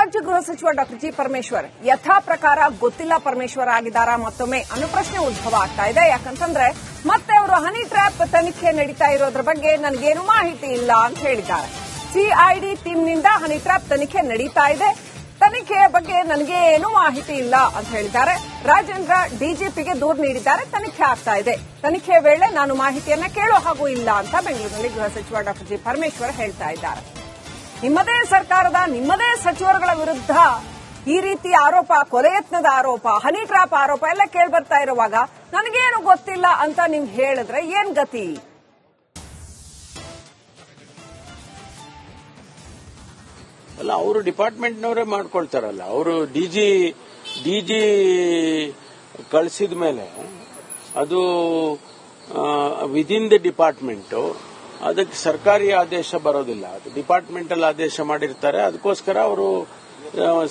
ರಾಜ್ಯ ಗೃಹ ಸಚಿವ ಡಾಕ್ಟರ್ ಜಿ ಪರಮೇಶ್ವರ್ ಯಥಾ ಪ್ರಕಾರ ಗೊತ್ತಿಲ್ಲ ಪರಮೇಶ್ವರ್ ಆಗಿದ್ದಾರಾ ಮತ್ತೊಮ್ಮೆ ಅನುಪ್ರಶ್ನೆ ಪ್ರಶ್ನೆ ಉದ್ಭವ ಆಗ್ತಾ ಇದೆ. ಯಾಕಂತಂದ್ರೆ ಮತ್ತೆ ಅವರು ಹನಿ ಟ್ರ್ಯಾಪ್ ತನಿಖೆ ನಡೀತಾ ಇರೋದ್ರ ಬಗ್ಗೆ ನನಗೇನು ಮಾಹಿತಿ ಇಲ್ಲ ಅಂತ ಹೇಳಿದ್ದಾರೆ. ಸಿಐಡಿ ಟೀಮ್ನಿಂದ ಹನಿ ಟ್ರ್ಯಾಪ್ ತನಿಖೆ ನಡೀತಾ ಇದೆ. ತನಿಖೆಯ ಬಗ್ಗೆ ನನಗೆ ಏನು ಮಾಹಿತಿ ಇಲ್ಲ ಅಂತ ಹೇಳಿದ್ದಾರೆ. ರಾಜೇಂದ್ರ ಡಿಜಿಪಿಗೆ ದೂರು ನೀಡಿದ್ದಾರೆ. ತನಿಖೆ ಆಗ್ತಾ ಇದೆ. ತನಿಖೆ ವೇಳೆ ನಾನು ಮಾಹಿತಿಯನ್ನ ಕೇಳೋ ಹಾಗೂ ಇಲ್ಲ ಅಂತ ಬೆಂಗಳೂರಿನಲ್ಲಿ ಗೃಹ ಸಚಿವ ಡಾಕ್ಟರ್ ಜಿ ಪರಮೇಶ್ವರ್ ಹೇಳ್ತಾ ಇದ್ದಾರೆ. ನಿಮ್ಮದೇ ಸರ್ಕಾರದ, ನಿಮ್ಮದೇ ಸಚಿವರುಗಳ ವಿರುದ್ಧ ಈ ರೀತಿ ಆರೋಪ, ಕೊಲೆ ಯತ್ನದ ಆರೋಪ, ಹನಿ ಟ್ರಾಪ್ ಆರೋಪ ಎಲ್ಲ ಕೇಳ್ಬರ್ತಾ ಇರುವಾಗ ನನಗೇನು ಗೊತ್ತಿಲ್ಲ ಅಂತ ನೀವು ಹೇಳಿದ್ರೆ ಏನ್ ಗತಿ? ಅಲ್ಲ, ಅವರು ಡಿಪಾರ್ಟ್ಮೆಂಟ್ನವರೇ ಮಾಡ್ಕೊಳ್ತಾರಲ್ಲ. ಅವರು ಡಿಜಿ ಡಿಜಿ ಕಳಿಸಿದ ಮೇಲೆ ಅದು ವಿದಿನ್ ದಿ ಡಿಪಾರ್ಟ್ಮೆಂಟ್ ಅದಕ್ಕೆ ಸರ್ಕಾರಿ ಆದೇಶ ಬರೋದಿಲ್ಲ. ಅದು ಡಿಪಾರ್ಟ್ಮೆಂಟಲ್ ಆದೇಶ ಮಾಡಿರ್ತಾರೆ, ಅದಕ್ಕೋಸ್ಕರ ಅವರು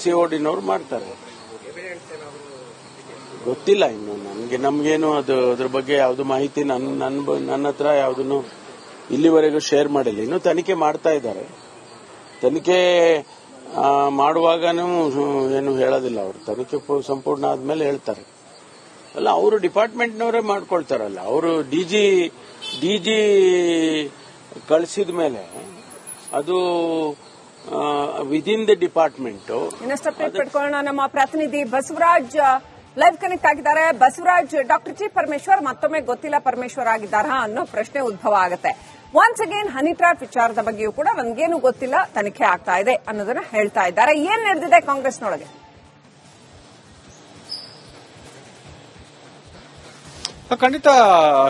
ಸಿಒಡಿನವ್ರು ಮಾಡ್ತಾರೆ. ಗೊತ್ತಿಲ್ಲ ಇನ್ನು ನನಗೆ, ನಮಗೇನು ಅದು, ಅದ್ರ ಬಗ್ಗೆ ಯಾವುದು ಮಾಹಿತಿ ನನ್ನ ನನ್ನ ಹತ್ರ ಯಾವ್ದನ್ನು ಇಲ್ಲಿವರೆಗೂ ಶೇರ್ ಮಾಡಿಲ್ಲ. ಇನ್ನು ತನಿಖೆ ಮಾಡ್ತಾ ಇದ್ದಾರೆ. ತನಿಖೆ ಮಾಡುವಾಗ ಏನು ಹೇಳೋದಿಲ್ಲ ಅವರು. ತನಿಖೆ ಸಂಪೂರ್ಣ ಆದ್ಮೇಲೆ ಹೇಳ್ತಾರೆ. ಅಲ್ಲ, ಅವರು ಡಿಪಾರ್ಟ್ಮೆಂಟ್ನವರೇ ಮಾಡ್ಕೊಳ್ತಾರಲ್ಲ. ಅವರು ಡಿಜಿ ಡಿಜಿ ಕಳಿಸಿದ ಮೇಲೆ ಅದು ವಿದಿನ್ ದಿ ಡಿಪಾರ್ಟ್ಮೆಂಟ್ ಪಡ್ಕೊಳ್ಳೋಣ. ನಮ್ಮ ಪ್ರತಿನಿಧಿ ಬಸವರಾಜ್ ಲೈವ್ ಕನೆಕ್ಟ್ ಆಗಿದ್ದಾರೆ. ಬಸವರಾಜ್ ಡಾಕ್ಟರ್ ಜಿ ಪರಮೇಶ್ವರ್ ಮತ್ತೊಮ್ಮೆ ಗೊತ್ತಿಲ್ಲ ಪರಮೇಶ್ವರ್ ಆಗಿದ್ದಾರಾ ಅನ್ನೋ ಪ್ರಶ್ನೆ ಉದ್ಭವ ಆಗುತ್ತೆ. ಒನ್ಸ್ ಅಗೇನ್ ಹನಿ ಟ್ರಾಪ್ ವಿಚಾರದ ಬಗ್ಗೆಯೂ ಕೂಡ ನನಗೇನು ಗೊತ್ತಿಲ್ಲ ತನಿಖೆ ಆಗ್ತಾ ಇದೆ ಅನ್ನೋದನ್ನ ಹೇಳ್ತಾ ಇದ್ದಾರೆ. ಏನ್ ನಡೆದಿದೆ ಕಾಂಗ್ರೆಸ್ನೊಳಗೆ? ಖಂಡಿತ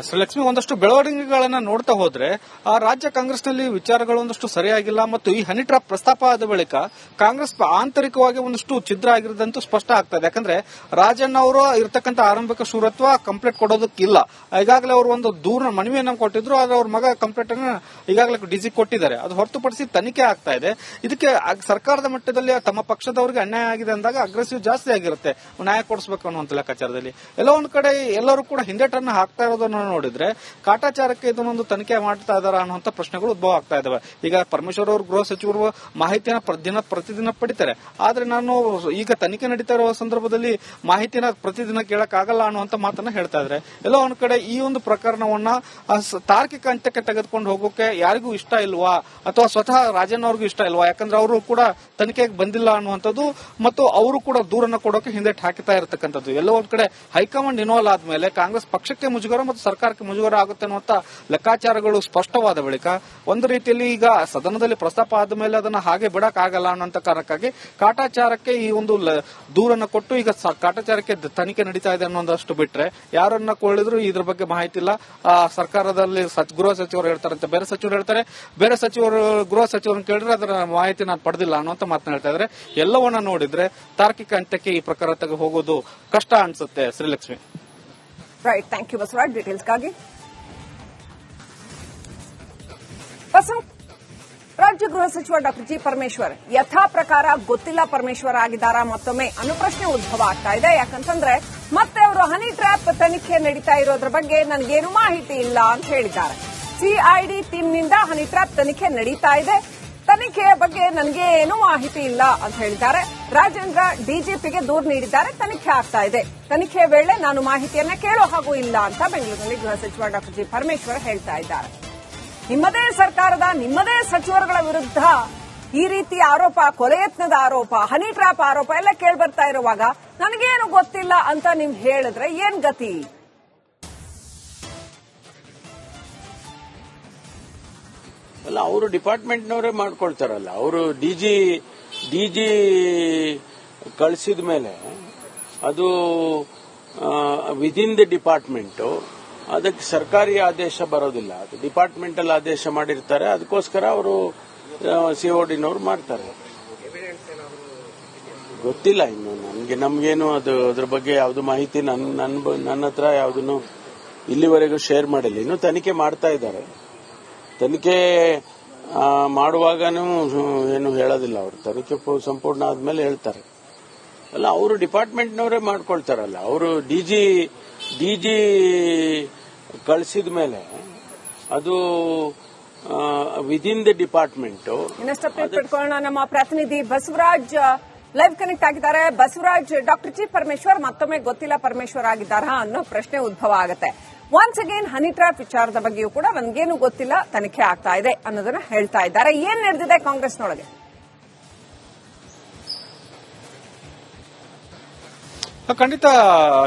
ಶ್ರೀಲಕ್ಷ್ಮಿ ಒಂದಷ್ಟು ಬೆಳವಣಿಗೆಗಳನ್ನ ನೋಡ್ತಾ ಹೋದ್ರೆ, ಆ ರಾಜ್ಯ ಕಾಂಗ್ರೆಸ್ನಲ್ಲಿ ವಿಚಾರಗಳು ಒಂದಷ್ಟು ಸರಿಯಾಗಿಲ್ಲ ಮತ್ತು ಈ ಹನಿ ಟ್ರಾಪ್ ಪ್ರಸ್ತಾಪ ಆದ ಬಳಿಕ ಕಾಂಗ್ರೆಸ್ ಆಂತರಿಕವಾಗಿ ಒಂದಷ್ಟು ಛಿದ್ರ ಆಗಿರೋದಂತೂ ಸ್ಪಷ್ಟ ಆಗ್ತದೆ. ಯಾಕಂದ್ರೆ ರಾಜಣ್ಣ ಅವರು ಇರತಕ್ಕಂತ ಆರಂಭಿಕ ಶೂರತ್ವ ಕಂಪ್ಲೇಂಟ್ ಕೊಡೋದಕ್ಕಿಲ್ಲ. ಈಗಾಗಲೇ ಅವರು ಒಂದು ದೂರ ಮನವಿಯನ್ನು ಕೊಟ್ಟಿದ್ರು, ಆದ್ರೆ ಅವ್ರ ಮಗ ಕಂಪ್ಲೇಂಟ್ ಅನ್ನ ಈಗಾಗಲೇ ಡಿಸಿ ಕೊಟ್ಟಿದ್ದಾರೆ. ಅದು ಹೊರತುಪಡಿಸಿ ತನಿಖೆ ಆಗ್ತಾ ಇದೆ. ಇದಕ್ಕೆ ಸರ್ಕಾರದ ಮಟ್ಟದಲ್ಲಿ ತಮ್ಮ ಪಕ್ಷದವರಿಗೆ ಅನ್ಯಾಯ ಆಗಿದೆ ಅಂದಾಗ ಅಗ್ರೆಸಿವ್ ಜಾಸ್ತಿ ಆಗಿರುತ್ತೆ. ನ್ಯಾಯ ಕೊಡಿಸಬೇಕು ಅನ್ನುವಂತ ಲೆಕ್ಕಾಚಾರದಲ್ಲಿ. ಎಲ್ಲ ಒಂದ್ ಕಡೆ ಎಲ್ಲರೂ ಕೂಡ ಹಿಂದೇಟನ್ನ ಹಾಕ್ತಾ ಇರೋದನ್ನ ನೋಡಿದ್ರೆ ಕಾಟಾಚಾರಕ್ಕೆ ಇದನ್ನೊಂದು ತನಿಖೆ ಮಾಡ್ತಾ ಇದಾರ ಅನ್ನುವಂತ ಪ್ರಶ್ನೆಗಳು ಉದ್ಭವ ಆಗ್ತಾ ಇದಾವೆ. ಈಗ ಪರಮೇಶ್ವರ್ ಅವರು ಗೃಹ ಸಚಿವರು ಮಾಹಿತಿನ ಪ್ರತಿದಿನ ದಿನ ಪ್ರತಿದಿನ ಪಡಿತಾರೆ. ಆದ್ರೆ ನಾನು ಈಗ ತನಿಖೆ ನಡೀತಾ ಇರುವ ಸಂದರ್ಭದಲ್ಲಿ ಮಾಹಿತಿನ ಪ್ರತಿದಿನ ಕೇಳಕ್ ಆಗಲ್ಲ ಅನ್ನುವಂತ ಮಾತನ್ನ ಹೇಳ್ತಾ ಇದ್ರೆ. ಎಲ್ಲೋ ಒಂದ್ ಕಡೆ ಈ ಒಂದು ಪ್ರಕರಣವನ್ನ ತಾರ್ಕಿಕ ಅಂತ್ಯಕ್ಕೆ ತೆಗೆದುಕೊಂಡು ಹೋಗೋಕೆ ಯಾರಿಗೂ ಇಷ್ಟ ಇಲ್ವಾ? ಅಥವಾ ಸ್ವತಃ ರಾಜನ್ ಅವ್ರಿಗೂ ಇಷ್ಟ ಇಲ್ವಾ? ಯಾಕಂದ್ರೆ ಅವರು ಕೂಡ ತನಿಖೆಗೆ ಬಂದಿಲ್ಲ ಅನ್ನುವಂಥದ್ದು ಮತ್ತು ಅವರು ಕೂಡ ದೂರನ್ನ ಕೊಡೋಕೆ ಹಿಂದೆ ಹಾಕಿತಾ ಇರತಕ್ಕಂಥದ್ದು. ಎಲ್ಲೋ ಒಂದ್ ಕಡೆ ಹೈಕಮಾಂಡ್ ಇನ್ವಾಲ್ವ್ ಆದ್ಮೇಲೆ ಕಾಂಗ್ರೆಸ್ ಪಕ್ಷಕ್ಕೆ ಮುಜುಗರ ಮತ್ತು ಸರ್ಕಾರಕ್ಕೆ ಮುಜುಗರ ಆಗುತ್ತೆ ಅನ್ನುವಂತ ಲೆಕ್ಕಾಚಾರಗಳು ಸ್ಪಷ್ಟವಾದ ಬಳಿಕ ಒಂದು ರೀತಿಯಲ್ಲಿ ಈಗ ಸದನದಲ್ಲಿ ಪ್ರಸ್ತಾಪ ಆದಮೇಲೆ ಅದನ್ನ ಹಾಗೆ ಬಿಡಕ್ ಆಗಲ್ಲ ಅನ್ನೋಂತ ಕಾರಣಕ್ಕಾಗಿ ಕಾಟಾಚಾರಕ್ಕೆ ಈ ಒಂದು ದೂರನ್ನ ಕೊಟ್ಟು ಈಗ ಕಾಟಾಚಾರಕ್ಕೆ ತನಿಖೆ ನಡೀತಾ ಇದೆ ಅನ್ನೋದಷ್ಟು ಬಿಟ್ರೆ ಯಾರನ್ನ ಕೊಳ್ಳಿದ್ರು ಇದ್ರ ಬಗ್ಗೆ ಮಾಹಿತಿ ಇಲ್ಲ ಸರ್ಕಾರದಲ್ಲಿ ಗೃಹ ಸಚಿವರು ಹೇಳ್ತಾರಂತೆ, ಬೇರೆ ಸಚಿವರು ಹೇಳ್ತಾರೆ, ಬೇರೆ ಸಚಿವರು, ಗೃಹ ಸಚಿವರನ್ನು ಕೇಳಿದ್ರೆ ಅದರ ಮಾಹಿತಿ ನಾನು ಪಡೆದಿಲ್ಲ ಅನ್ನುವಂತ ಮಾತನಾಡ್ತಾ ಇದ್ದಾರೆ ಎಲ್ಲವನ್ನ ನೋಡಿದ್ರೆ ತಾರ್ಕಿಕ ಹಂತಕ್ಕೆ ಈ ಪ್ರಕರಣ ತೆಗೆ ಹೋಗೋದು ಕಷ್ಟ ಅನ್ಸುತ್ತೆ, Srilakshmi. Right thank you Basavaraj ಡೀಟೇಲ್ಸ್ಗಾಗಿ ರಾಜ್ಯ ಗೃಹ ಸಚಿವ ಡಾಕ್ಟರ್ ಜಿ ಪರಮೇಶ್ವರ್ ಯಥಾ ಪ್ರಕಾರ ಗೊತ್ತಿಲ್ಲ ಪರಮೇಶ್ವರ್ ಆಗಿದ್ದಾರಾ ಮತ್ತೊಮ್ಮೆ ಅನುಪ್ರಶ್ನೆ ಪ್ರಶ್ನೆ ಉದ್ಭವ ಆಗ್ತಾ ಇದೆ ಯಾಕಂತಂದ್ರೆ ಮತ್ತೆ ಅವರು ಹನಿ ಟ್ರ್ಯಾಪ್ ತನಿಖೆ ನಡೀತಾ ಇರೋದ್ರ ಬಗ್ಗೆ ನನಗೇನು ಮಾಹಿತಿ ಇಲ್ಲ ಅಂತ ಹೇಳಿದ್ದಾರೆ ಸಿಐಡಿ ಟೀಮ್ನಿಂದ ಹನಿ ಟ್ರ್ಯಾಪ್ ತನಿಖೆ ನಡೀತಾ ಇದೆ ತನಿಖೆಯ ಬಗ್ಗೆ ನನಗೆ ಏನು ಮಾಹಿತಿ ಇಲ್ಲ ಅಂತ ಹೇಳಿದ್ದಾರೆ. ರಾಜೇಂದ್ರ ಡಿಜಿಪಿಗೆ ದೂರು ನೀಡಿದ್ದಾರೆ. ತನಿಖೆ ಆಗ್ತಾ ಇದೆ. ತನಿಖೆ ವೇಳೆ ನಾನು ಮಾಹಿತಿಯನ್ನ ಕೇಳೋ ಹಾಗೂ ಇಲ್ಲ ಅಂತ ಬೆಂಗಳೂರಿನಲ್ಲಿ ಗೃಹ ಸಚಿವ ಡಾಕ್ಟರ್ ಜಿ ಪರಮೇಶ್ವರ್ ಹೇಳ್ತಾ ಇದ್ದಾರೆ. ನಿಮ್ಮದೇ ಸರ್ಕಾರದ, ನಿಮ್ಮದೇ ಸಚಿವರುಗಳ ವಿರುದ್ಧ ಈ ರೀತಿ ಆರೋಪ, ಕೊಲೆ ಯತ್ನದ ಆರೋಪ, ಹನಿ ಟ್ರಾಪ್ ಆರೋಪ ಎಲ್ಲ ಕೇಳ್ಬರ್ತಾ ಇರುವಾಗ ನನಗೇನು ಗೊತ್ತಿಲ್ಲ ಅಂತ ನೀವು ಹೇಳಿದ್ರೆ ಏನ್ ಗತಿ? ಅಲ್ಲ ಅವರು ಡಿಪಾರ್ಟ್ಮೆಂಟ್ನವರೇ ಮಾಡ್ಕೊಳ್ತಾರಲ್ಲ. ಅವರು ಡಿಜಿ ಡಿಜಿ ಕಳಿಸಿದ ಮೇಲೆ ಅದು ವಿದಿನ್ ದಿ ಡಿಪಾರ್ಟ್ಮೆಂಟ್ ಅದಕ್ಕೆ ಸರ್ಕಾರಿ ಆದೇಶ ಬರೋದಿಲ್ಲ. ಅದು ಡಿಪಾರ್ಟ್ಮೆಂಟಲ್ಲಿ ಆದೇಶ ಮಾಡಿರ್ತಾರೆ. ಅದಕ್ಕೋಸ್ಕರ ಅವರು ಸಿಒಡಿನವ್ರು ಮಾಡ್ತಾರೆ. ಗೊತ್ತಿಲ್ಲ ಇನ್ನು. ನನಗೆ, ನಮಗೇನು ಅದು, ಅದ್ರ ಬಗ್ಗೆ ಯಾವುದು ಮಾಹಿತಿ ನನ್ನ ನನ್ನ ಹತ್ರ ಯಾವ್ದನ್ನು ಇಲ್ಲಿವರೆಗೂ ಶೇರ್ ಮಾಡಿಲ್ಲ. ಇನ್ನು ತನಿಖೆ ಮಾಡ್ತಾ ಇದ್ದಾರೆ. ತನಿಖೆ ಮಾಡುವಾಗ ಏನು ಹೇಳೋದಿಲ್ಲ ಅವರು. ತನಿಖೆ ಸಂಪೂರ್ಣ ಆದ್ಮೇಲೆ ಹೇಳ್ತಾರೆ. ಅಲ್ಲ, ಅವರು ಡಿಪಾರ್ಟ್ಮೆಂಟ್ನವರೇ ಮಾಡ್ಕೊಳ್ತಾರಲ್ಲ. ಅವರು ಡಿಜಿ ಡಿಜಿ ಕಳಿಸಿದ ಮೇಲೆ ಅದು ವಿದಿನ್ ದಿ ಡಿಪಾರ್ಟ್ಮೆಂಟ್ ಇನ್ನಷ್ಟು ನಮ್ಮ ಪ್ರತಿನಿಧಿ ಬಸವರಾಜ್ ಲೈವ್ ಕನೆಕ್ಟ್ ಆಗಿದ್ದಾರೆ. ಬಸವರಾಜ್ ಡಾಕ್ಟರ್ ಜಿ ಪರಮೇಶ್ವರ್, ಮತ್ತೊಮ್ಮೆ ಗೊತ್ತಿಲ್ಲ ಪರಮೇಶ್ವರ್ ಆಗಿದ್ದಾರಾ ಅನ್ನೋ ಪ್ರಶ್ನೆ ಉದ್ಭವ ಆಗುತ್ತೆ. ಒನ್ಸ್ ಅಗೇನ್ ಹನಿ ವಿಚಾರದ ಬಗ್ಗೆಯೂ ಕೂಡ ನನ್ಗೇನು ಗೊತ್ತಿಲ್ಲ, ತನಿಖೆ ಆಗ್ತಾ ಇದೆ ಅನ್ನೋದನ್ನ ಹೇಳ್ತಾ ಇದ್ದಾರೆ. ಏನ್ ನಡೆದಿದೆ ಕಾಂಗ್ರೆಸ್ನೊಳಗೆ? ಖಂಡಿತ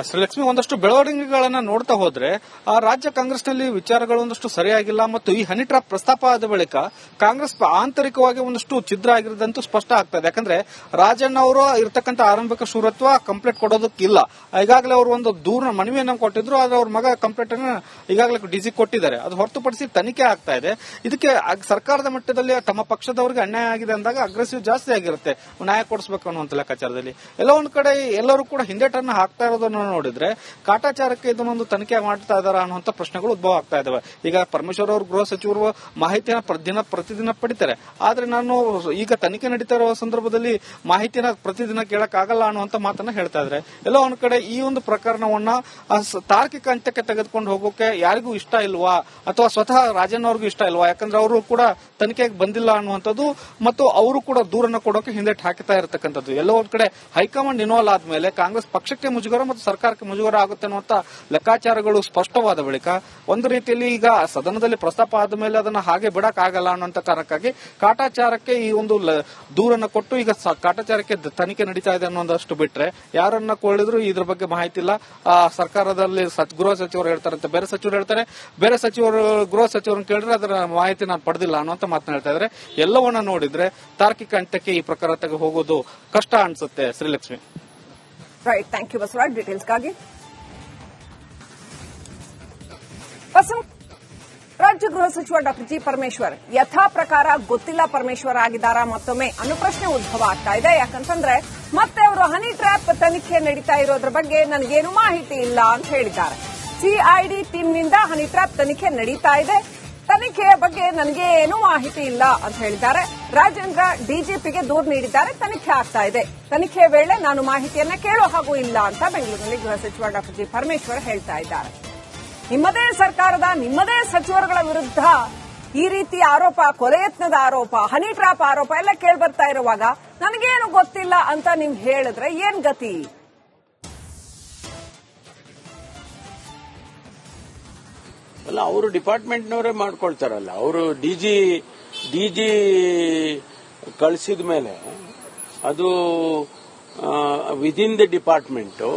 ಶ್ರೀಲಕ್ಷ್ಮಿ ಒಂದಷ್ಟು ಬೆಳವಣಿಗೆಗಳನ್ನ ನೋಡ್ತಾ ಹೋದ್ರೆ, ಆ ರಾಜ್ಯ ಕಾಂಗ್ರೆಸ್ನಲ್ಲಿ ವಿಚಾರಗಳು ಒಂದಷ್ಟು ಸರಿಯಾಗಿಲ್ಲ ಮತ್ತು ಈ ಹನಿ ಟ್ರಾಪ್ ಪ್ರಸ್ತಾಪ ಆದ ಬಳಿಕ ಕಾಂಗ್ರೆಸ್ ಆಂತರಿಕವಾಗಿ ಒಂದಷ್ಟು ಛಿದ್ರ ಆಗಿರೋದಂತೂ ಸ್ಪಷ್ಟ ಆಗ್ತದೆ ಯಾಕಂದ್ರೆ ರಾಜಣ್ಣ ಅವರು ಇರತಕ್ಕಂತ ಆರಂಭಿಕ ಶೂರತ್ವ ಕಂಪ್ಲೇಂಟ್ ಕೊಡೋದಕ್ಕಿಲ್ಲ. ಈಗಾಗಲೇ ಅವರು ಒಂದು ದೂರ ಮನವಿಯನ್ನು ಕೊಟ್ಟಿದ್ರು, ಆದ್ರೆ ಅವ್ರ ಮಗ ಕಂಪ್ಲೇಂಟ್ ಅನ್ನ ಈಗಾಗಲೇ ಡಿಸಿ ಕೊಟ್ಟಿದ್ದಾರೆ. ಅದು ಹೊರತುಪಡಿಸಿ ತನಿಖೆ ಆಗ್ತಾ ಇದೆ. ಇದಕ್ಕೆ ಸರ್ಕಾರದ ಮಟ್ಟದಲ್ಲಿ ತಮ್ಮ ಪಕ್ಷದವರಿಗೆ ಅನ್ಯಾಯ ಆಗಿದೆ ಅಂದಾಗ ಅಗ್ರೆಸಿವ್ ಜಾಸ್ತಿ ಆಗಿರುತ್ತೆ. ನ್ಯಾಯ ಕೊಡಿಸಬೇಕು ಅನ್ನುವಂತ ಲೆಕ್ಕಾಚಾರದಲ್ಲಿ. ಎಲ್ಲ ಒಂದ್ ಕಡೆ ಎಲ್ಲರೂ ಕೂಡ ಹಿಂದೇಟನ್ನ ಹಾಕ್ತಾ ಇರೋದನ್ನ ನೋಡಿದ್ರೆ ಕಾಟಾಚಾರಕ್ಕೆ ಇದನ್ನೊಂದು ತನಿಖೆ ಮಾಡ್ತಾ ಇದಾರ ಅನ್ನುವಂತ ಪ್ರಶ್ನೆಗಳು ಉದ್ಭವ ಆಗ್ತಾ ಇದಾವೆ. ಈಗ ಪರಮೇಶ್ವರ್ ಅವರು ಗೃಹ ಸಚಿವರು ಮಾಹಿತಿಯನ್ನ ಪ್ರತಿದಿನ ದಿನ ಪ್ರತಿದಿನ ಪಡಿತಾರೆ. ಆದ್ರೆ ನಾನು ಈಗ ತನಿಖೆ ನಡೀತಾ ಇರುವ ಸಂದರ್ಭದಲ್ಲಿ ಮಾಹಿತಿನ ಪ್ರತಿದಿನ ಕೇಳಕ್ ಆಗಲ್ಲ ಅನ್ನುವಂತ ಮಾತನ್ನ ಹೇಳ್ತಾ ಇದ್ರೆ. ಎಲ್ಲೋ ಒಂದ್ ಕಡೆ ಈ ಒಂದು ಪ್ರಕರಣವನ್ನ ತಾರ್ಕಿಕ ಅಂತ್ಯಕ್ಕೆ ತೆಗೆದುಕೊಂಡು ಹೋಗೋಕೆ ಯಾರಿಗೂ ಇಷ್ಟ ಇಲ್ವಾ? ಅಥವಾ ಸ್ವತಃ ರಾಜನ್ ಅವ್ರಿಗೂ ಇಷ್ಟ ಇಲ್ವಾ? ಯಾಕಂದ್ರೆ ಅವರು ಕೂಡ ತನಿಖೆಗೆ ಬಂದಿಲ್ಲ ಅನ್ನುವಂಥದ್ದು ಮತ್ತು ಅವರು ಕೂಡ ದೂರನ್ನು ಕೊಡೋಕೆ ಹಿಂದೆಟ್ ಹಾಕ್ತಾ ಇರತಕ್ಕಂಥದ್ದು. ಎಲ್ಲೋ ಒಂದ್ ಕಡೆ ಹೈಕಮಾಂಡ್ ಇನ್ವಾಲ್ವ್ ಆದ್ಮೇಲೆ ಕಾಂಗ್ರೆಸ್ ಪಕ್ಷಕ್ಕೆ ಮುಜುಗರ ಮತ್ತು ಸರ್ಕಾರಕ್ಕೆ ಮುಜುಗರ ಆಗುತ್ತೆ ಅನ್ನುವಂತ ಲೆಕ್ಕಾಚಾರಗಳು ಸ್ಪಷ್ಟವಾದ ಬಳಿಕ ಒಂದು ರೀತಿಯಲ್ಲಿ ಈಗ ಸದನದಲ್ಲಿ ಪ್ರಸ್ತಾಪ ಆದ ಮೇಲೆ ಅದನ್ನ ಹಾಗೆ ಬಿಡಕ್ ಆಗಲ್ಲ ಅನ್ನುವಂತ ಕಾರಣಕ್ಕಾಗಿ ಕಾಟಾಚಾರಕ್ಕೆ ಈ ಒಂದು ದೂರನ್ನ ಕೊಟ್ಟು ಈಗ ಕಾಟಾಚಾರಕ್ಕೆ ತನಿಖೆ ನಡೀತಾ ಇದೆ ಅನ್ನೋದಷ್ಟು ಬಿಟ್ರೆ ಯಾರನ್ನ ಕೊಳ್ಳಿದ್ರು ಇದ್ರ ಬಗ್ಗೆ ಮಾಹಿತಿ ಇಲ್ಲ. ಸರ್ಕಾರದಲ್ಲಿ ಗೃಹ ಸಚಿವರು ಹೇಳ್ತಾರಂತೆ. ಬೇರೆ ಸಚಿವರು ಹೇಳ್ತಾರೆ. ಬೇರೆ ಸಚಿವರು, ಗೃಹ ಸಚಿವರನ್ನು ಕೇಳಿದ್ರೆ ಅದರ ಮಾಹಿತಿ ನಾನು ಪಡೆದಿಲ್ಲ ಅನ್ನುವಂತ ಮಾತನ್ನ ಹೇಳ್ತಾ ಇದ್ದಾರೆ ಎಲ್ಲವನ್ನ ನೋಡಿದ್ರೆ ತಾರ್ಕಿಕ ಹಂತಕ್ಕೆ ಈ ಪ್ರಕರಣ ಹೋಗೋದು ಕಷ್ಟ ಅನ್ಸುತ್ತೆ. Srilakshmi. Right thank you Basavaraj ಡೀಟೇಲ್ಸ್ಗಾಗಿ ರಾಜ್ಯ ಗೃಹ ಸಚಿವ ಡಾಕ್ಟರ್ ಜಿ ಪರಮೇಶ್ವರ್ ಯಥಾ ಪ್ರಕಾರ ಗೊತ್ತಿಲ್ಲ ಪರಮೇಶ್ವರ್ ಆಗಿದ್ದಾರಾ ಮತ್ತೊಮ್ಮೆ ಅನ್ನೋ ಪ್ರಶ್ನೆ ಉದ್ಭವ ಆಗ್ತಾ ಇದೆ ಯಾಕಂತಂದ್ರೆ ಮತ್ತೆ ಅವರು ಹನಿ ಟ್ರ್ಯಾಪ್ ತನಿಖೆ ನಡೀತಾ ಇರೋದ್ರ ಬಗ್ಗೆ ನನಗೇನು ಮಾಹಿತಿ ಇಲ್ಲ ಅಂತ ಹೇಳಿದ್ದಾರೆ ಸಿಐಡಿ ಟೀಮ್ನಿಂದ ಹನಿ ಟ್ರ್ಯಾಪ್ ತನಿಖೆ ನಡೀತಾ ಇದೆ ತನಿಖೆಯ ಬಗ್ಗೆ ನನಗೆ ಏನು ಮಾಹಿತಿ ಇಲ್ಲ ಅಂತ ಹೇಳಿದ್ದಾರೆ. ರಾಜೇಂದ್ರ ಡಿಜಿಪಿಗೆ ದೂರು ನೀಡಿದ್ದಾರೆ. ತನಿಖೆ ಆಗ್ತಾ ಇದೆ. ತನಿಖೆ ವೇಳೆ ನಾನು ಮಾಹಿತಿಯನ್ನ ಕೇಳೋ ಹಾಗೂ ಇಲ್ಲ ಅಂತ ಬೆಂಗಳೂರಿನಲ್ಲಿ ಗೃಹ ಸಚಿವ ಡಾಕ್ಟರ್ ಜಿ ಪರಮೇಶ್ವರ್ ಹೇಳ್ತಾ ಇದ್ದಾರೆ. ನಿಮ್ಮದೇ ಸರ್ಕಾರದ, ನಿಮ್ಮದೇ ಸಚಿವರುಗಳ ವಿರುದ್ಧ ಈ ರೀತಿ ಆರೋಪ, ಕೊಲೆ ಯತ್ನದ ಆರೋಪ, ಹನಿ ಟ್ರಾಪ್ ಆರೋಪ ಎಲ್ಲ ಕೇಳಿ ಬರ್ತಾ ಇರುವಾಗ ನನಗೇನು ಗೊತ್ತಿಲ್ಲ ಅಂತ ನೀವು ಹೇಳಿದ್ರೆ ಏನ್ ಗತಿ? ಅಲ್ಲ, ಅವರು ಡಿಪಾರ್ಟ್ಮೆಂಟ್ನವರೇ ಮಾಡ್ಕೊಳ್ತಾರಲ್ಲ. ಅವರು ಡಿಜಿ ಡಿಜಿ ಕಳಿಸಿದ ಮೇಲೆ ಅದು ವಿದಿನ್ ದಿ ಡಿಪಾರ್ಟ್ಮೆಂಟು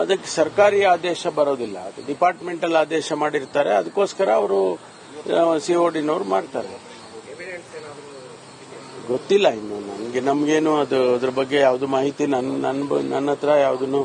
ಅದಕ್ಕೆ ಸರ್ಕಾರಿ ಆದೇಶ ಬರೋದಿಲ್ಲ. ಅದು ಡಿಪಾರ್ಟ್ಮೆಂಟಲ್ ಆದೇಶ ಮಾಡಿರ್ತಾರೆ, ಅದಕ್ಕೋಸ್ಕರ ಅವರು ಸಿಒಡಿನವ್ರು ಮಾಡ್ತಾರೆ. ಗೊತ್ತಿಲ್ಲ ಇನ್ನು, ನನಗೆ, ನಮಗೇನು ಅದು, ಅದ್ರ ಬಗ್ಗೆ ಯಾವುದು ಮಾಹಿತಿ ನನ್ನ ನನ್ನ ನನ್ನ ಹತ್ರ ಯಾವ್ದನ್ನು